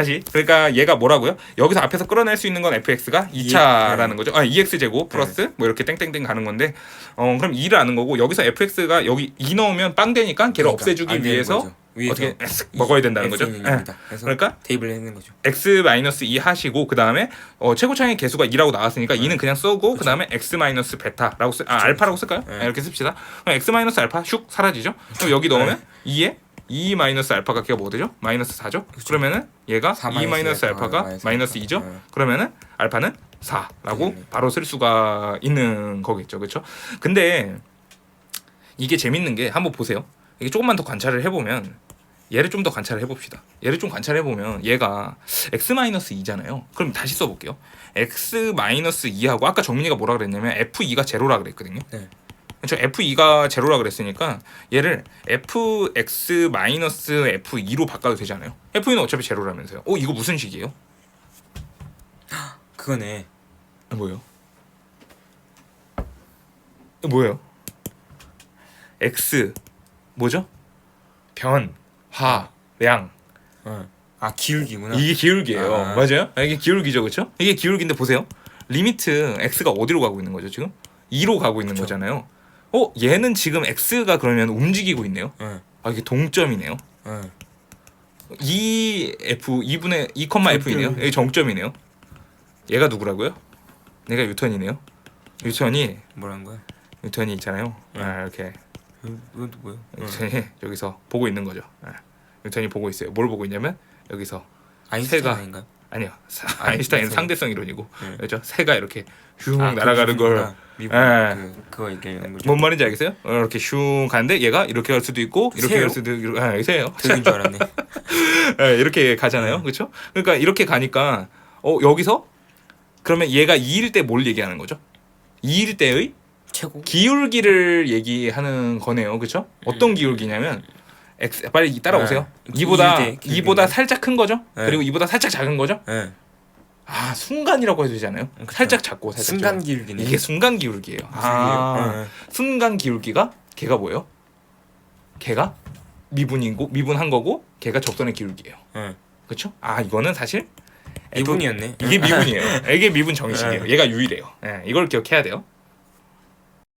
다시 그러니까 얘가 뭐라고요? 여기서 앞에서 끌어낼 수 있는 건 fx가 2차라는 네. 거죠. 아 2x 제곱 플러스 뭐 이렇게 땡땡땡 가는 건데 어 그럼 2를 아는 거고 여기서 fx가 여기 2 넣으면 빵 되니까 걔를 그러니까 없애주기 안 되는 위해서 거죠. 위에서 어떻게 쓱 먹어야 된다는 거죠. 입니다. 그래서 그러니까 테이블을 해는 거죠. x 마이너스 2 하시고 그 다음에 어, 최고차의 개수가 2라고 나왔으니까 2는 그냥 쓰고 그 다음에 x 마이너스 베타라고 쓰, 아 그쵸, 알파라고 쓸까요? 네. 네, 이렇게 씁시다. 그럼 x 마이너스 알파 슉 사라지죠. 그럼 여기 넣으면 2에 2 마이너스 알파가 걔가 뭐 되죠? 마이너스 4죠. 그러면은 얘가 4 2 마이너스 알파가 마이너스 마이너스 알파. 2죠. 네. 그러면은 알파는 4라고 네, 네. 바로 쓸 수가 있는 거겠죠. 그렇죠? 근데 이게 재밌는 게 한번 보세요. 이게 조금만 더 관찰을 해 보면 얘를 좀 더 관찰을 해 봅시다. 얘를 좀 관찰해 보면 얘가 x 마이너스 2잖아요. 그럼 다시 써 볼게요. x 마이너스 2하고 아까 정민이가 뭐라 그랬냐면 f2가 제로라 그랬거든요. 네. 그렇죠. f2가 제로라 그랬으니까 얘를 fx 마이너스 f2로 바꿔도 되잖아요. f2는 어차피 제로라면서요. 어 이거 무슨 식이에요? 그거네. 아, 뭐예요? 이거 뭐예요? x 뭐죠? 변, 화, 량 어. 아 기울기구나. 이게 기울기예요. 아. 맞아요? 아, 이게 기울기죠, 그렇죠? 이게 기울기인데 보세요. 리미트 x가 어디로 가고 있는 거죠 지금? 2로 가고 있는 그쵸. 거잖아요. 어, 얘는 지금 x가 그러면 움직이고 있네요. 어. 아 이게 동점이네요. 어. 2 f 2분의 2 컴마 f이네요. 여기 정점이네요. 얘가 누구라고요? 내가 유턴이네요. 유턴이 뭐라는 거야? 유턴이 있잖아요. 네. 아, 이렇게 이건 또 뭐야? 어. 유턴이 여기서 보고 있는 거죠. 아, 유턴이 보고 있어요. 뭘 보고 있냐면 여기서 아인슈타인 새가- 아닌가? 아니요 사- 아, 아인슈타인 새. 상대성 이론이고 네. 그렇죠. 새가 이렇게 슝 아, 날아가는 그 걸. 미분 예. 그 그거 얘기하는 거죠. 뭔 말인지 알겠어요? 어, 이렇게 슝 가는데 얘가 이렇게 갈 수도 있고 이렇게 새요? 갈 수도 있고 아, 새예요. 들은 줄 알았네. 예, 이렇게 가잖아요. 그렇죠? 그러니까 이렇게 가니까 어 여기서 그러면 얘가 2일 때 뭘 얘기하는 거죠? 2일 때의 최고. 기울기를 얘기하는 거네요. 그렇죠? 어떤 기울기냐면 x 빨리 따라오세요. 네. 2보다 이일 때 기울기는? 2보다 살짝 큰 거죠? 네. 그리고 2보다 살짝 작은 거죠? 예. 아, 순간이라고 해도 되잖아요. 그쵸. 살짝 작고 살짝 순간. 기울기네. 이게 순간 기울기예요. 아, 아. 순간 기울기가 걔가 뭐예요? 걔가 미분이고 미분한 거고 걔가 적선의 기울기예요. 예. 그렇죠? 아, 이거는 사실 이분이었네. 이게 미분이에요. 이게 미분 정의식이에요. 네. 얘가 유일해요. 예, 이걸 기억해야 돼요.